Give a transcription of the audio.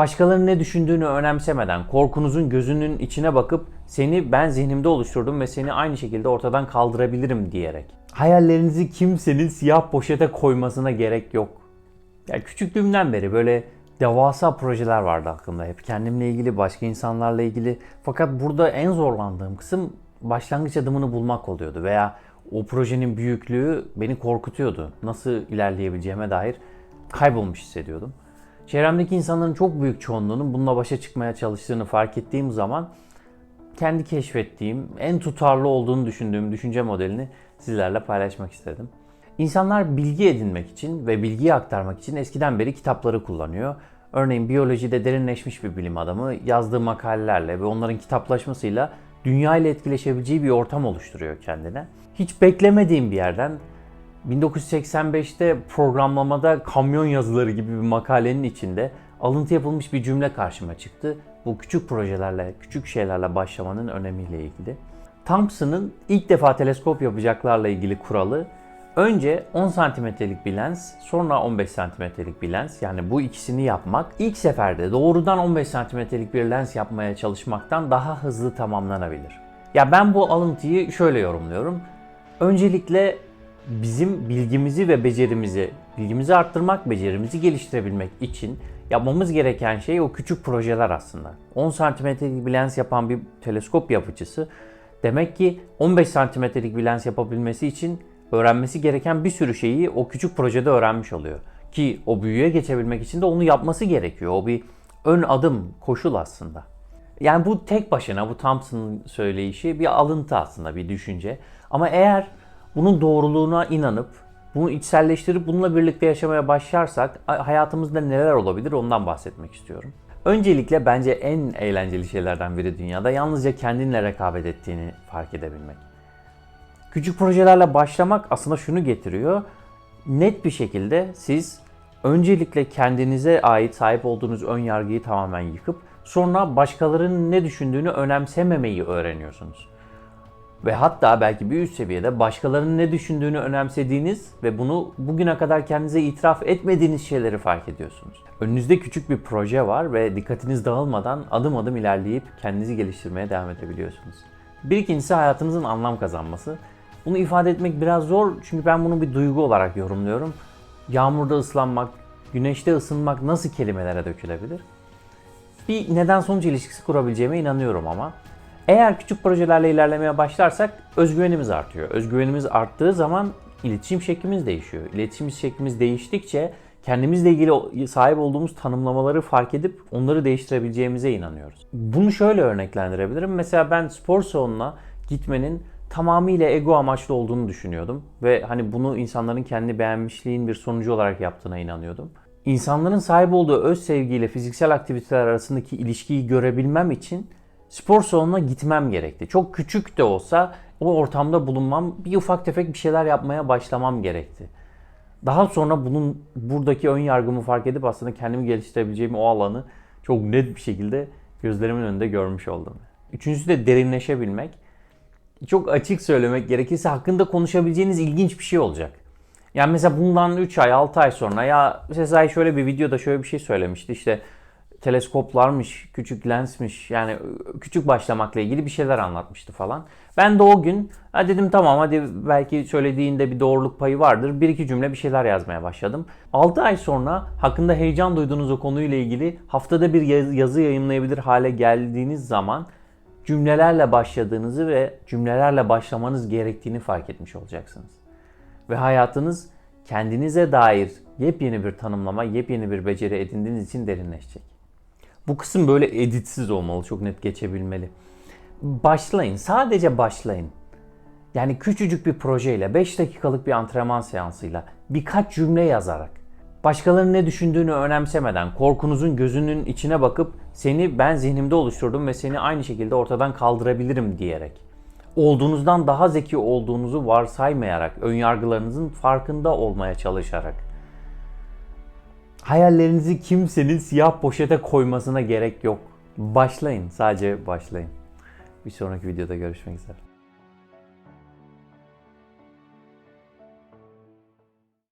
Başkalarının ne düşündüğünü önemsemeden, korkunuzun gözünün içine bakıp seni ben zihnimde oluşturdum ve seni aynı şekilde ortadan kaldırabilirim diyerek. Hayallerinizi kimsenin siyah poşete koymasına gerek yok. Ya küçüklüğümden beri böyle devasa projeler vardı aklımda hep. Kendimle ilgili, başka insanlarla ilgili. Fakat burada en zorlandığım kısım başlangıç adımını bulmak oluyordu veya o projenin büyüklüğü beni korkutuyordu. Nasıl ilerleyebileceğime dair kaybolmuş hissediyordum. Çevremdeki insanların çok büyük çoğunluğunun bununla başa çıkmaya çalıştığını fark ettiğim zaman kendi keşfettiğim, en tutarlı olduğunu düşündüğüm düşünce modelini sizlerle paylaşmak istedim. İnsanlar bilgi edinmek için ve bilgiyi aktarmak için eskiden beri kitapları kullanıyor. Örneğin biyolojide derinleşmiş bir bilim adamı yazdığı makalelerle ve onların kitaplaşmasıyla dünya ile etkileşebileceği bir ortam oluşturuyor kendine. Hiç beklemediğim bir yerden 1985'te programlamada kamyon yazıları gibi bir makalenin içinde alıntı yapılmış bir cümle karşıma çıktı. Bu küçük projelerle, küçük şeylerle başlamanın önemiyle ilgili. Thompson'ın ilk defa teleskop yapacaklarla ilgili kuralı önce 10 santimetrelik bir lens, sonra 15 santimetrelik bir lens yani bu ikisini yapmak ilk seferde doğrudan 15 santimetrelik bir lens yapmaya çalışmaktan daha hızlı tamamlanabilir. Ya ben bu alıntıyı şöyle yorumluyorum. Öncelikle bizim bilgimizi ve becerimizi, bilgimizi arttırmak, becerimizi geliştirebilmek için yapmamız gereken şey o küçük projeler aslında. 10 santimetrelik bir lens yapan bir teleskop yapıcısı demek ki 15 santimetrelik bir lens yapabilmesi için öğrenmesi gereken bir sürü şeyi o küçük projede öğrenmiş oluyor. Ki o büyüye geçebilmek için de onu yapması gerekiyor. O bir ön adım, koşul aslında. Yani bu tek başına bu Thompson'ın söyleyişi bir alıntı aslında, bir düşünce. Ama eğer bunun doğruluğuna inanıp bunu içselleştirip bununla birlikte yaşamaya başlarsak hayatımızda neler olabilir ondan bahsetmek istiyorum. Öncelikle bence en eğlenceli şeylerden biri dünyada yalnızca kendinle rekabet ettiğini fark edebilmek. Küçük projelerle başlamak aslında şunu getiriyor. Net bir şekilde siz öncelikle kendinize ait sahip olduğunuz ön yargıyı tamamen yıkıp sonra başkalarının ne düşündüğünü önemsememeyi öğreniyorsunuz. Ve hatta belki bir üst seviyede başkalarının ne düşündüğünü önemsediğiniz ve bunu bugüne kadar kendinize itiraf etmediğiniz şeyleri fark ediyorsunuz. Önünüzde küçük bir proje var ve dikkatiniz dağılmadan adım adım ilerleyip kendinizi geliştirmeye devam edebiliyorsunuz. Bir ikincisi hayatınızın anlam kazanması. Bunu ifade etmek biraz zor çünkü ben bunu bir duygu olarak yorumluyorum. Yağmurda ıslanmak, güneşte ısınmak nasıl kelimelere dökülebilir? Bir neden sonuç ilişkisi kurabileceğime inanıyorum ama. Eğer küçük projelerle ilerlemeye başlarsak özgüvenimiz artıyor. Özgüvenimiz arttığı zaman iletişim şeklimiz değişiyor. İletişim şeklimiz değiştikçe kendimizle ilgili sahip olduğumuz tanımlamaları fark edip onları değiştirebileceğimize inanıyoruz. Bunu şöyle örneklendirebilirim. Mesela ben spor salonuna gitmenin tamamıyla ego amaçlı olduğunu düşünüyordum ve hani bunu insanların kendi beğenmişliğin bir sonucu olarak yaptığına inanıyordum. İnsanların sahip olduğu öz sevgiyle fiziksel aktiviteler arasındaki ilişkiyi görebilmem için spor salonuna gitmem gerekti. Çok küçük de olsa o ortamda bulunmam, bir ufak tefek bir şeyler yapmaya başlamam gerekti. Daha sonra bunun buradaki ön yargımı fark edip aslında kendimi geliştirebileceğim o alanı çok net bir şekilde gözlerimin önünde görmüş oldum. Üçüncüsü de derinleşebilmek. Çok açık söylemek gerekirse hakkında konuşabileceğiniz ilginç bir şey olacak. Yani mesela bundan 3 ay 6 ay sonra ya Sezai şöyle bir videoda şöyle bir şey söylemişti işte teleskoplarmış, küçük lensmiş yani küçük başlamakla ilgili bir şeyler anlatmıştı falan. Ben de o gün ha dedim tamam hadi belki söylediğinde bir doğruluk payı vardır. Bir iki cümle bir şeyler yazmaya başladım. 6 ay sonra hakkında heyecan duyduğunuz o konuyla ilgili haftada bir yazı yayınlayabilir hale geldiğiniz zaman cümlelerle başladığınızı ve cümlelerle başlamanız gerektiğini fark etmiş olacaksınız. Ve hayatınız kendinize dair yepyeni bir tanımlama, yepyeni bir beceri edindiğiniz için derinleşecek. Bu kısım böyle editsiz olmalı, çok net geçebilmeli. Başlayın, sadece başlayın. Yani küçücük bir projeyle, 5 dakikalık bir antrenman seansıyla, birkaç cümle yazarak, başkalarının ne düşündüğünü önemsemeden, korkunuzun gözünün içine bakıp seni ben zihnimde oluşturdum ve seni aynı şekilde ortadan kaldırabilirim diyerek, olduğunuzdan daha zeki olduğunuzu varsaymayarak, önyargılarınızın farkında olmaya çalışarak, Hayallerinizi kimsenin siyah poşete koymasına gerek yok. Başlayın, sadece başlayın. Bir sonraki videoda görüşmek üzere.